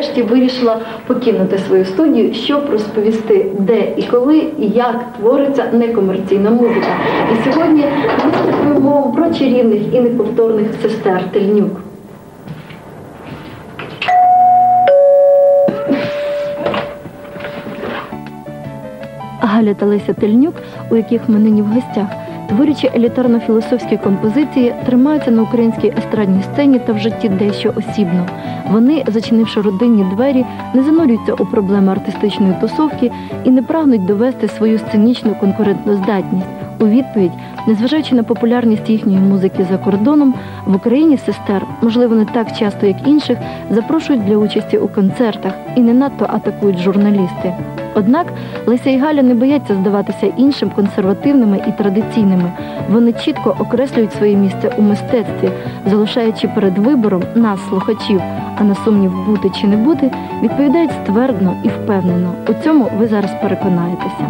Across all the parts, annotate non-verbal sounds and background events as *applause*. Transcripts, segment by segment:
Нарешті вирішила покинути свою студію, щоб розповісти, де і коли і як твориться некомерційна музика. І сьогодні ми слухаємо про чарівних і неповторних сестер Тельнюк. Галя та Леся Тельнюк, у яких ми нині в гостях, творячи елітарно-філософські композиції, тримаються на українській естрадній сцені та в житті дещо осібно. Вони, зачинивши родинні двері, не занурюються у проблеми артистичної тусовки і не прагнуть довести свою сценічну конкурентну здатність. У відповідь, незважаючи на популярність їхньої музики за кордоном, в Україні сестер, можливо, не так часто, як інших, запрошують для участі у концертах і не надто атакують журналісти. Однак Леся і Галя не бояться здаватися іншим консервативними і традиційними. Вони чітко окреслюють своє місце у мистецтві, залишаючи перед вибором нас, слухачів, а на сумнів бути чи не бути, відповідають ствердно і впевнено. У цьому ви зараз переконаєтеся.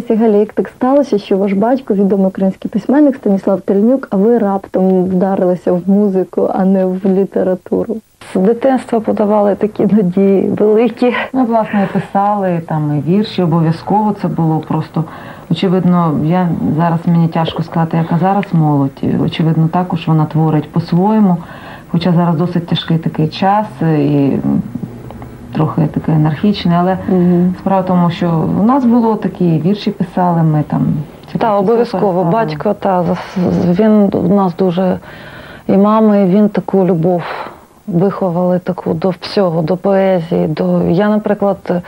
Леся Галя, як так сталося, що ваш батько, відомий український письменник Станіслав Тельнюк, а ви раптом вдарилися в музику, а не в літературу? З дитинства подавали такі надії великі. Ми, власне, писали там і вірші, обов'язково це було просто. Очевидно, я зараз мені тяжко сказати, яка зараз молодь. Очевидно, також вона творить по-своєму. Хоча зараз досить тяжкий такий час і трохи такий анархічний, але справа в тому, що у нас було такі вірші писали, ми там Так, Та обов'язково батько та він у нас дуже і мама, і він таку любов виховали таку до всього, до поезії. До я, наприклад,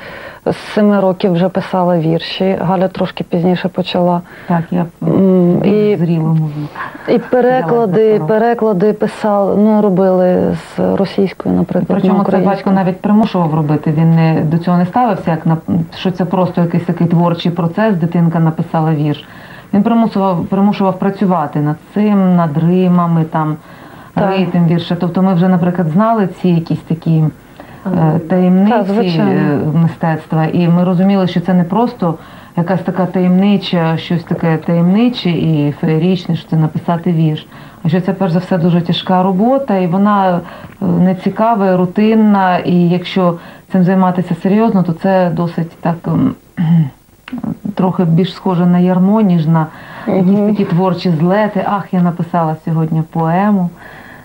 з семи років вже писала вірші. Галя трошки пізніше почала. Так, я в І, віці. і переклади, переклади писали, ну робили з російської, наприклад. на Причому це батько навіть примушував робити. Він не до цього не ставився, як на що це просто якийсь такий творчий процес. Дитинка написала вірш. Він примусував примушував працювати над цим, над римами, там ритм вірша. Тобто ми вже, наприклад, знали ці якісь такі е, таємниці Так, е, мистецтва, і ми розуміли, що це не просто якась така таємнича, щось таке таємниче і феєрічне, що це написати вірш. А що це перш за все дуже тяжка робота, і вона е, нецікава, рутинна. І якщо цим займатися серйозно, то це досить так ем, *clears throat* трохи більш схоже на ярмо, ніж на якісь такі творчі злети. Ах, я написала сьогодні поему.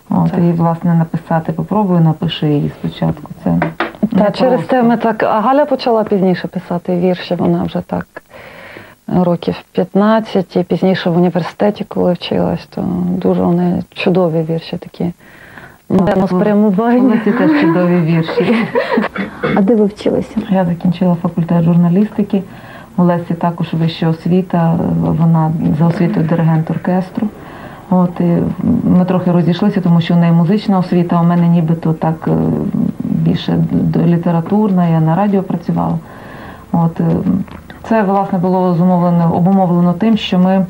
От, і, власне, написати, попробую, напиши її спочатку. Це Та через те ми так. А Галя почала пізніше писати вірші. Вона вже так років 15, і пізніше в університеті, коли вчилась, то дуже вони чудові вірші такі Напевно, спрямування. Ці теж чудові вірші. А де ви вчилися? Я закінчила факультет журналістики. У Лесі також вища освіта. Вона за освітою диригент оркестру. От і ми трохи розійшлися, тому що у неї музична освіта, а у мене нібито так е, більше літературна, я на радіо працювала. От е, це власне було зумовлено, обумовлено тим, що ми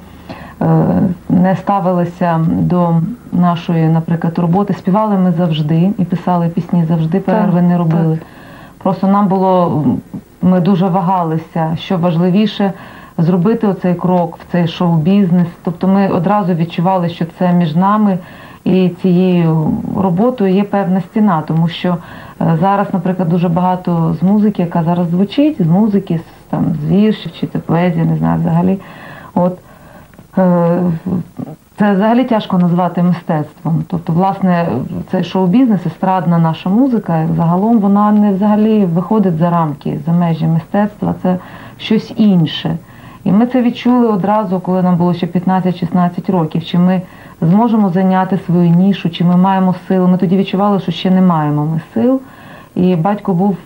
е, не ставилися до нашої, наприклад, роботи. Співали ми завжди і писали пісні завжди, перерви не робили. Просто нам було, ми дуже вагалися, що важливіше зробити оцей крок в цей шоу-бізнес. Тобто ми одразу відчували, що це між нами і цією роботою є певна стіна, тому що е, зараз, наприклад, дуже багато з музики, яка зараз звучить, з музики, з, там, з віршів чи поезія, не знаю взагалі. От, е, це взагалі тяжко назвати мистецтвом. Тобто, власне, цей шоу-бізнес, естрадна наша музика, загалом вона не взагалі виходить за рамки, за межі мистецтва, це щось інше. І ми це відчули одразу, коли нам було ще 15-16 років. Чи ми зможемо зайняти свою нішу, чи ми маємо сили. Ми тоді відчували, що ще не маємо ми сил. І батько був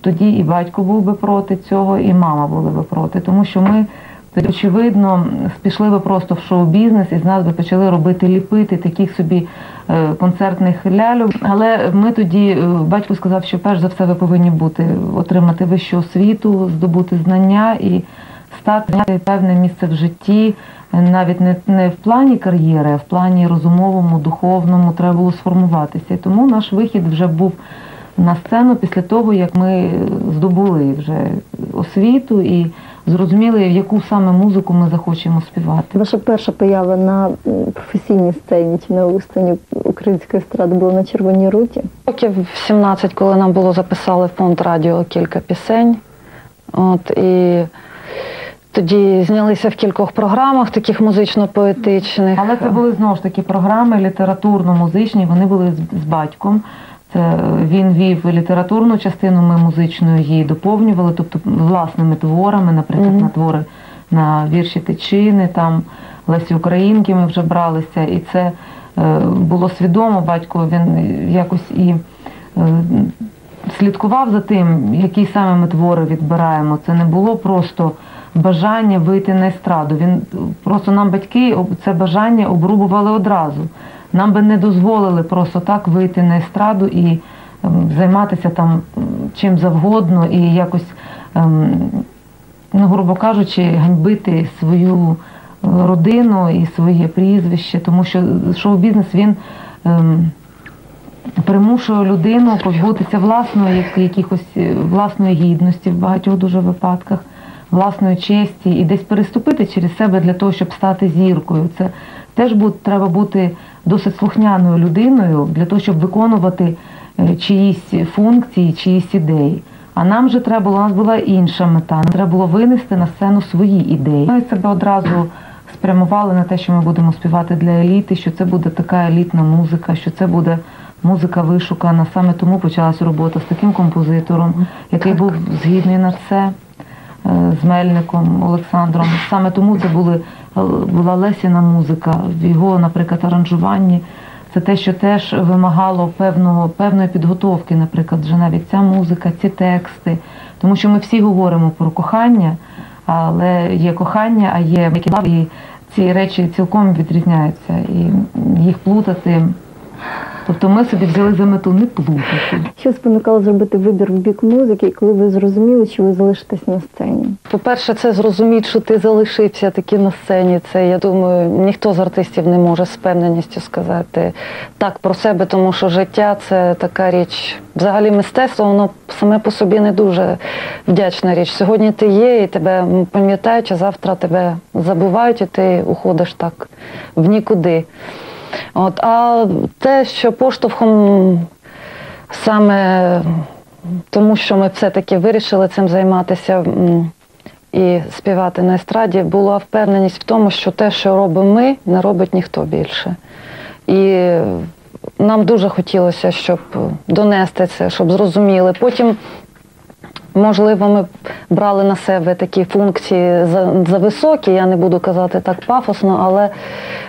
тоді, і батько був би проти цього, і мама були би проти, тому що ми очевидно, пішли би просто в шоу-бізнес і з нас би почали робити ліпити таких собі е, концертних ляльок. Але ми тоді, е, батько сказав, що перш за все ви повинні бути, отримати вищу освіту, здобути знання і стати зайняти певне місце в житті, е, навіть не, не в плані кар'єри, а в плані розумовому, духовному треба було сформуватися. І тому наш вихід вже був на сцену після того, як ми здобули вже освіту і зрозуміли, яку саме музику ми захочемо співати. Ваша перша поява на професійній сцені чи на сцені української естради була на Червоній руті. Років в 17, коли нам було записали в фонд радіо кілька пісень. От, і тоді знялися в кількох програмах, таких музично-поетичних. Але це були знову ж таки програми літературно-музичні, вони були з, з батьком. Це він вів літературну частину, ми музичною її доповнювали, тобто власними творами, наприклад, Мгм. на твори на вірші Тичини, там Лесі Українки ми вже бралися, і це е, було свідомо. Батько він якось і е, слідкував за тим, які саме ми твори відбираємо. Це не було просто бажання вийти на естраду. Він просто нам батьки це бажання обрубували одразу. Нам би не дозволили просто так вийти на естраду і ем, займатися там чим завгодно і якось, ем, ну, грубо кажучи, ганьбити свою е, родину і своє прізвище, тому що шоу-бізнес він. ем, примушує людину позбутися власної якихось е, власної гідності в багатьох дуже випадках, власної честі і десь переступити через себе для того, щоб стати зіркою. Це теж треба бути досить слухняною людиною для того, щоб виконувати е, чиїсь функції, чиїсь ідеї. А нам же треба було, у нас була інша мета. Нам треба було винести на сцену свої ідеї. Ми себе одразу спрямували на те, що ми будемо співати для еліти, що це буде така елітна музика, що це буде музика вишукана. Саме тому почалась робота з таким композитором, який був згідний на це з Мельником Олександром. Саме тому це були, е, була Лесіна музика, в його, наприклад, аранжуванні. Це те, що теж вимагало певного, певної підготовки, наприклад, вже навіть ця музика, ці тексти. Тому що ми всі говоримо про кохання, але є кохання, а є і ці речі цілком відрізняються. І їх плутати. Тобто ми собі взяли за мету не плутати. Що спонукало зробити вибір в бік музики, і коли ви зрозуміли, що ви залишитесь на сцені? По-перше, це зрозуміти, що ти залишився таки на сцені. Це, я думаю, ніхто з артистів не може з певненістю сказати так про себе, тому що життя це така річ. Взагалі мистецтво, воно саме по собі не дуже вдячна річ. Сьогодні ти є, і тебе пам'ятають, а завтра тебе забувають, і ти уходиш так в нікуди. От, а те, що поштовхом саме тому, що ми все-таки вирішили цим займатися і співати на естраді, була впевненість в тому, що те, що робимо ми, не робить ніхто більше. І нам дуже хотілося, щоб донести це, щоб зрозуміли. Потім Можливо, ми брали на себе такі функції за, за я не буду казати так пафосно, але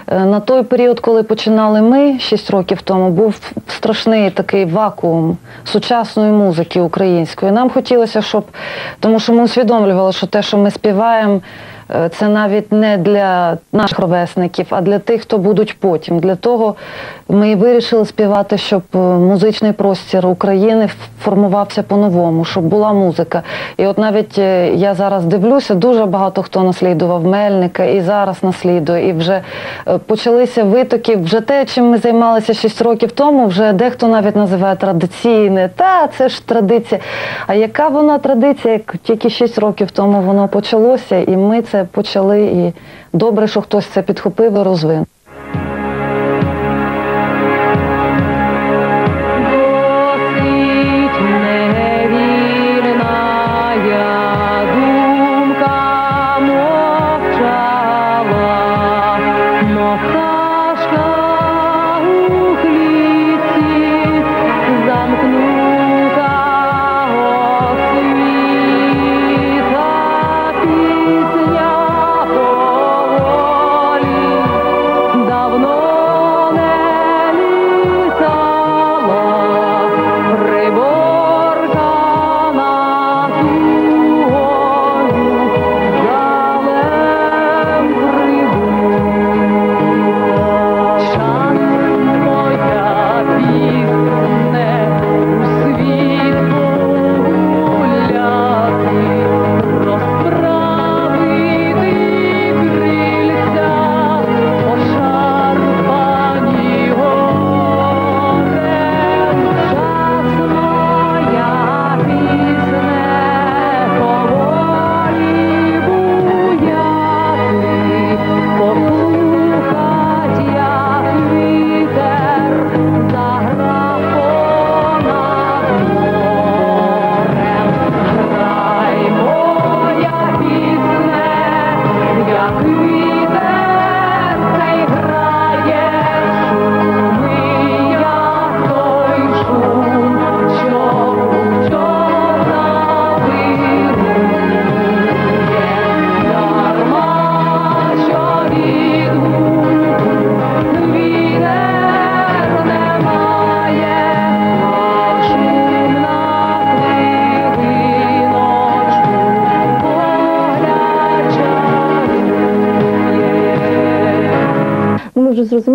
е, на той період, коли починали ми 6 років тому, був страшний такий вакуум сучасної музики української. Нам хотілося, щоб тому що ми усвідомлювали, що те, що ми співаємо, це навіть не для наших ровесників, а для тих, хто будуть потім. Для того ми і вирішили співати, щоб е, музичний простір України формувався по-новому, щоб була музика. І от навіть е, я зараз дивлюся, дуже багато хто наслідував Мельника і зараз наслідує. І вже е, почалися витоки. Вже те, чим ми займалися 6 років тому, вже дехто навіть називає традиційне. Та це ж традиція. А яка вона традиція? Як тільки 6 років тому воно почалося, і ми це почали. І добре, що хтось це підхопив і розвинув.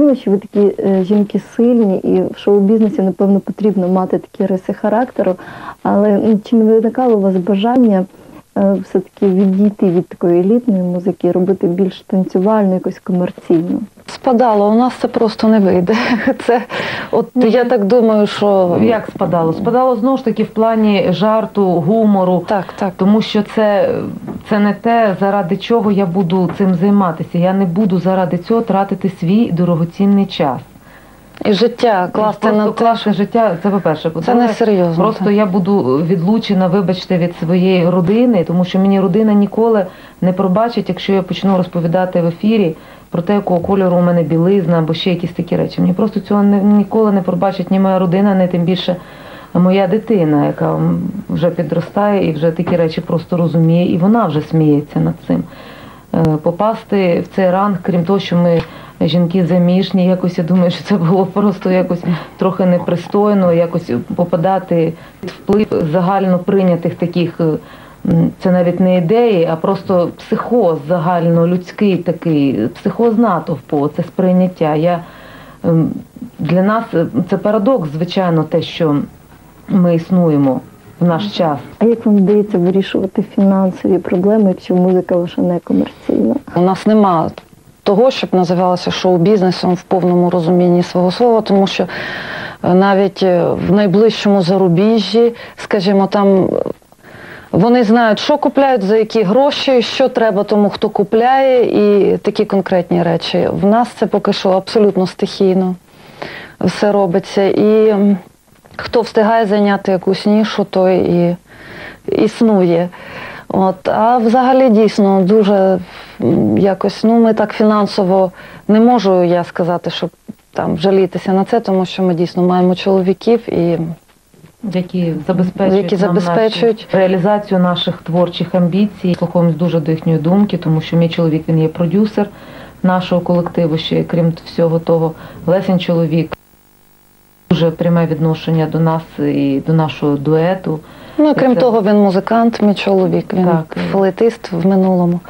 Ми що ви такі е, жінки сильні, і в шоу-бізнесі, напевно, потрібно мати такі риси характеру. Але ну, чи не виникало у вас бажання е, все-таки відійти від такої елітної музики робити більш танцювальну, якось комерційну? Спадало, у нас це просто не вийде. *laughs* Це, от я так думаю, що Як спадало? Спадало знову ж таки в плані жарту, гумору. так, так. Тому що це, це не те, заради чого я буду цим займатися. Я не буду заради цього тратити свій дорогоцінний час. І життя класти на те, класти життя, це по-перше. це не серйозно. Просто я буду відлучена, вибачте, від своєї родини, тому що мені родина ніколи не пробачить, якщо я почну розповідати в ефірі про те, якого кольору у мене білизна або ще якісь такі речі. Мені просто цього не, ніколи не пробачить ні моя родина, ні тим більше моя дитина, яка вже підростає і вже такі речі просто розуміє, і вона вже сміється над цим. Е, Попасти в цей ранг, крім того, що ми жінки заміжні, якось я думаю, що це було просто якось трохи непристойно, якось попадати під вплив загально прийнятих таких. е, Це навіть не ідеї, а просто психоз загальнолюдський такий, психоз натовпу, це сприйняття. Я, ем, для нас е, це парадокс, звичайно, те, що ми існуємо в наш час. А як вам вдається вирішувати фінансові проблеми, якщо музика ваша не комерційна? У нас нема того, щоб називалося шоу-бізнесом в повному розумінні свого слова, тому що е, навіть е, в найближчому зарубіжжі, скажімо, там. е, Вони знають, що купляють, за які гроші, що треба тому, хто купляє, і такі конкретні речі. В нас це поки що абсолютно стихійно все робиться. І хто встигає зайняти якусь нішу, той і існує. От, а взагалі дійсно дуже якось, ну ми так фінансово не можу я сказати, щоб там жалітися на це, тому що ми дійсно маємо чоловіків і які забезпечують, Які забезпечують. нашу реалізацію наших творчих амбіцій. Слухаємось дуже до їхньої думки, тому що мій чоловік він є продюсер нашого колективу. Ще крім всього того, Лесін чоловік дуже пряме відношення до нас і до нашого дуету. Ну, крім Це- того, він музикант, мій чоловік, він Так. флейтист в минулому,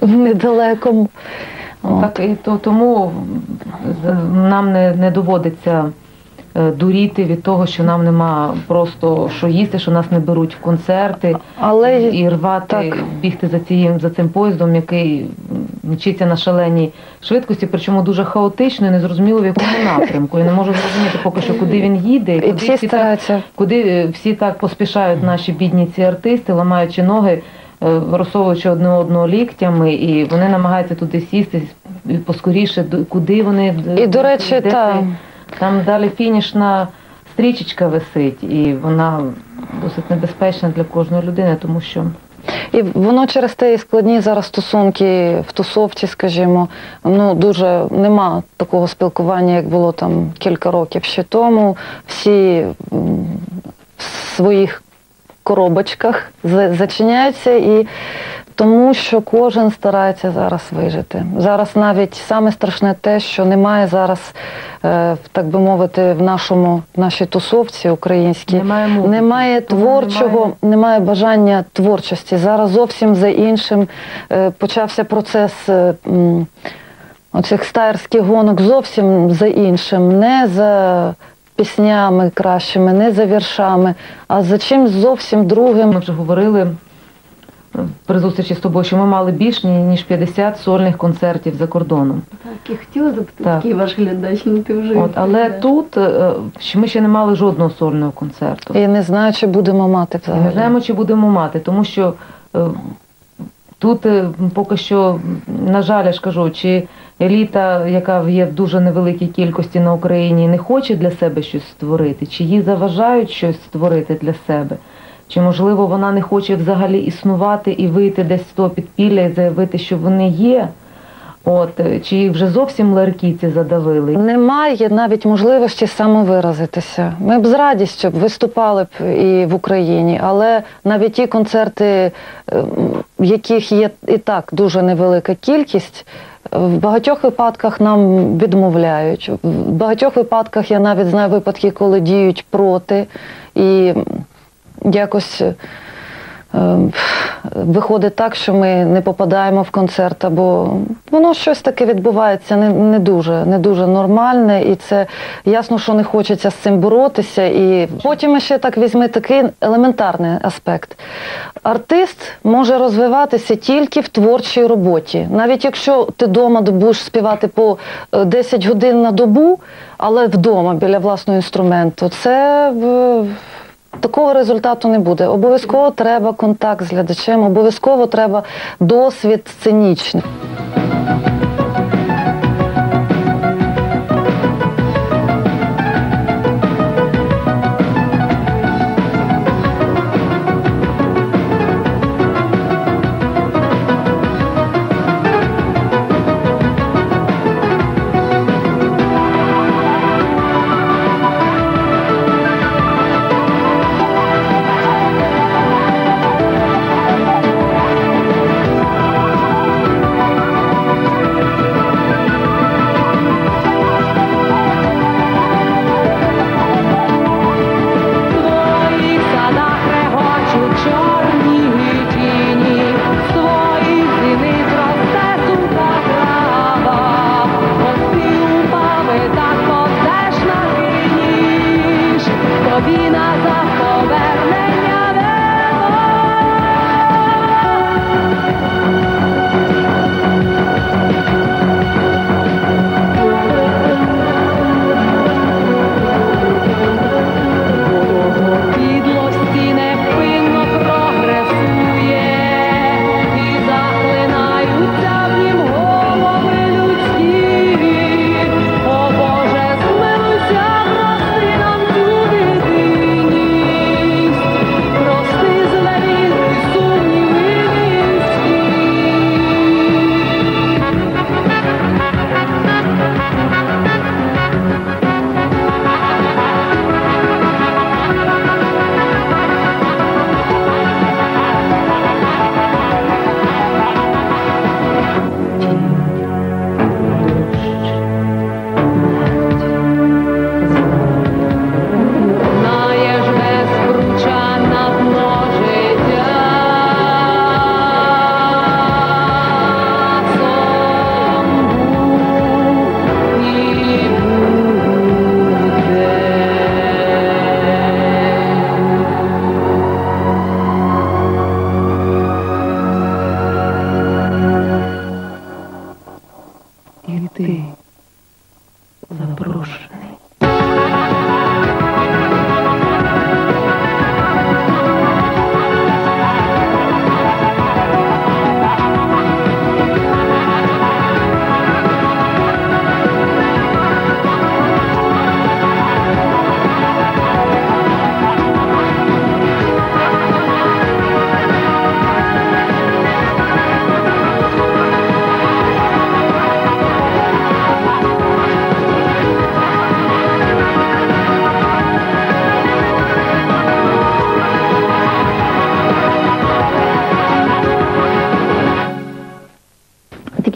в недалекому. Так і то тому нам не, не доводиться дуріти від того, що нам нема просто що їсти, що нас не беруть в концерти Але і рвати, так. бігти за цим за цим поїздом, який мчиться на шаленій швидкості, причому дуже хаотично і незрозуміло в якому напрямку. Я не можу зрозуміти поки що, куди він їде, і куди всі всі так куди е, всі так поспішають наші бідні ці артисти, ламаючи ноги, е, розсовуючи одне одного ліктями, і вони намагаються туди сісти поскоріше, куди вони І, до речі, та, там далі фінішна стрічечка висить, і вона досить небезпечна для кожної людини, тому що І воно через те і складні зараз стосунки в тусовці, скажімо. Ну дуже нема такого спілкування, як було там кілька років ще тому. Всі в своїх коробочках за- зачиняються і. Тому що кожен старається зараз вижити. Зараз навіть саме страшне те, що немає зараз, е, так би мовити, в нашому в нашій тусовці українській немає музики. немає творчого, немає- немає бажання творчості. Зараз зовсім за іншим е, почався процес е, оцих стаєрських гонок зовсім за іншим, не за піснями кращими, не за віршами, а за чимсь зовсім другим. Ми вже говорили при зустрічі з тобою, що ми мали більш ніж 50 сольних концертів за кордоном. Так, я хотіла запитати, Так. який ваш глядач, ну ти вже От, але відповідаєш. тут е, ще ми ще не мали жодного сольного концерту. І не знаю, чи будемо мати І взагалі. не знаємо, чи будемо мати, тому що е, тут е, поки що, на жаль, я ж кажу, чи еліта, яка є в дуже невеликій кількості на Україні, не хоче для себе щось створити, чи їй заважають щось створити для себе, чи можливо вона не хоче взагалі існувати і вийти десь з того підпілля і заявити, що вони є. От, чи вже зовсім ларки ці задавили. Немає навіть можливості самовиразитися. Ми б з радістю виступали б і в Україні, але навіть ті концерти, ем, яких є і так дуже невелика кількість, в багатьох випадках нам відмовляють. В багатьох випадках я навіть знаю випадки, коли діють проти і якось. Ем, Виходить так, що ми не попадаємо в концерт, або воно щось таке відбувається не, не дуже, не дуже нормальне, і це ясно, що не хочеться з цим боротися. І потім ще так візьми такий елементарний аспект. Артист може розвиватися тільки в творчій роботі. Навіть якщо ти вдома будеш співати по е, 10 годин на добу, але вдома біля власного інструменту, це Такого результату не буде. Обов'язково треба контакт з глядачем, обов'язково треба досвід сценічний.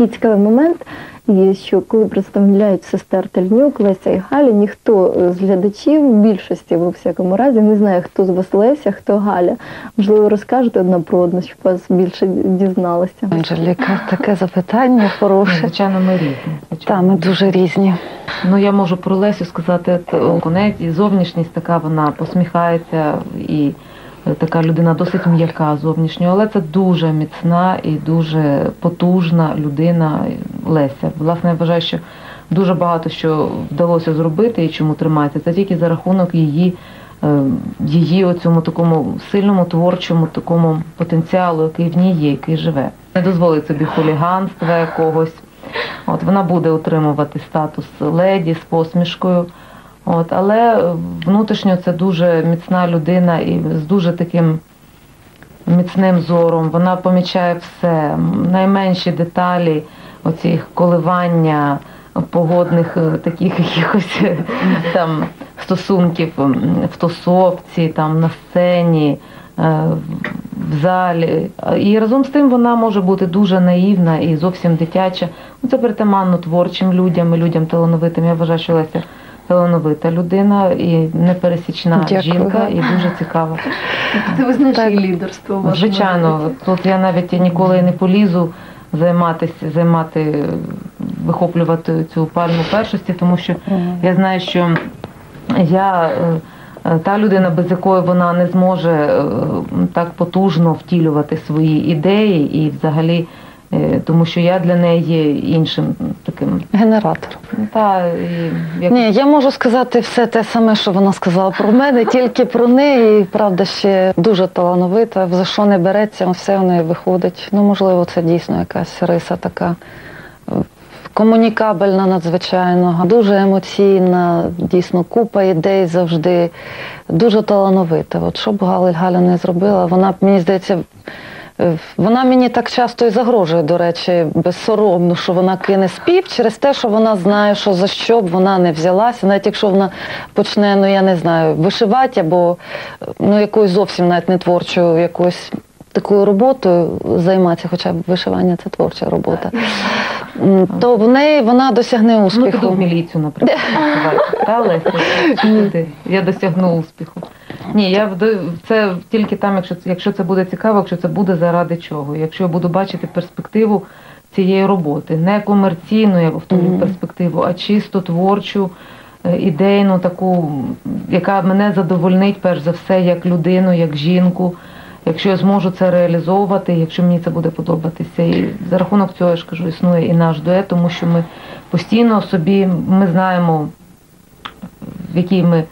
Такий цікавий момент є, що коли представляють сестер Тельнюк, Леся і Галя, ніхто з глядачів, більшості у всякому разі, не знає, хто з вас Леся, хто Галя. Можливо, розкажете одна про одну, щоб вас більше дізналися. Анжеліка, таке запитання хороше. Звичайно, ми різні. звичайно. Та, ми дуже різні. Ну я можу про Лесю сказати, неї і зовнішність така, вона посміхається і е, така людина досить м'яка зовнішньо, але це дуже міцна і дуже потужна людина Леся. Власне, я вважаю, що дуже багато що вдалося зробити і чому тримається. Це тільки за рахунок її. е, Її оцьому такому сильному творчому такому потенціалу, який в ній є, який живе. Не дозволить собі хуліганства якогось. От вона буде отримувати статус леді з посмішкою. От, але внутрішньо це дуже міцна людина і з дуже таким міцним зором. Вона помічає все, найменші деталі, оці коливання погодних е, таких якихось е, там стосунків в тусовці, там на сцені. е, В залі і разом з тим вона може бути дуже наївна і зовсім дитяча. Ну це притаманно творчим людям і людям талановитим. Я вважаю, що Леся талановита людина і непересічна Дякую. жінка, і дуже цікава. Це визначає лідерство. Звичайно, тут я навіть ніколи не полізу займатися, займати, вихоплювати цю пальму першості, тому що я знаю, що я е, та людина, без якої вона не зможе е, так потужно втілювати свої ідеї і взагалі. Е, Тому що я для неї є іншим таким. Генератор. Та, і, як Ні, я можу сказати все те саме, що вона сказала про мене, тільки про неї. І, правда, ще дуже талановита. За що не береться, все в неї виходить. Ну, можливо, це дійсно якась риса така е, комунікабельна надзвичайно, дуже емоційна, дійсно купа ідей завжди, дуже талановита. От що б Галя, Галя не зробила, вона б, мені здається, Вона мені так часто і загрожує, до речі, безсоромно, що вона кине спів через те, що вона знає, що за що б вона не взялася, навіть якщо вона почне, ну я не знаю, вишивати або ну якоюсь зовсім навіть не творчу якоюсь такою роботою займатися, хоча б вишивання це творча робота, то в неї вона досягне Ну, успіху. в міліцію, наприклад. *laughs* Леся? *laughs* Я досягну успіху. Ні, я це тільки там, якщо це, якщо це буде цікаво, якщо це буде заради чого. Якщо я буду бачити перспективу цієї роботи, не комерційну, я повторюю, Мгм. перспективу, а чисто творчу, е, ідейну, таку, яка мене задовольнить перш за все як людину, як жінку. Якщо я зможу це реалізовувати, якщо мені це буде подобатися, і за рахунок цього я ж кажу, існує і наш дует, тому що ми постійно собі ми знаємо, в якій ми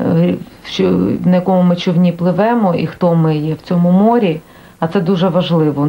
е, на якому ми човні пливемо і хто ми є в цьому морі, а це дуже важливо.